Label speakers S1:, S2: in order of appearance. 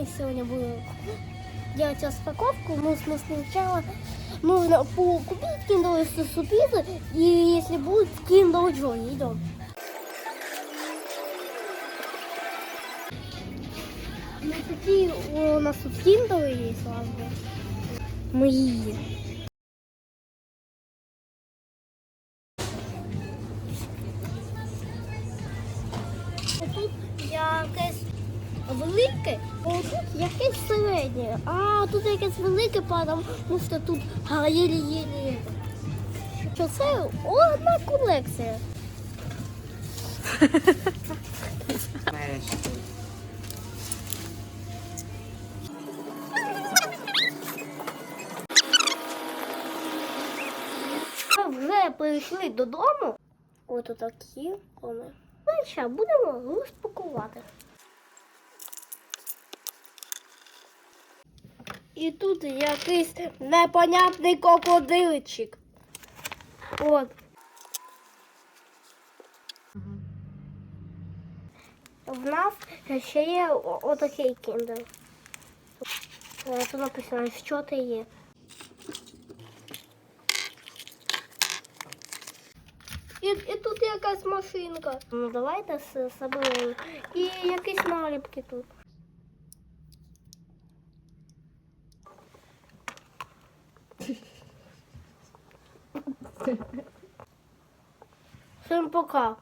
S1: мы сегодня будем делать распаковку. Ну, в смысле, сначала нужно по- купить киндовые сюрпризы, и если будет киндл Джонни, идем. Ну, такие у нас тут киндовые есть, ладно. Мои. Тут якесь велике, якесь середнє. А тут якесь велике, тому що тут єлі-єлі. Що це одна колекція. Вже прийшли додому. Ось такі вони. Ну і що, будемо розпакувати. І тут якийсь непонятний крокодильчик. От. В нас ще є отакий кіндер. Е, Тут написано, що це є. І, і тут якась машинка. Ну давайте з собою. І якісь наліпки тут. Всім пока.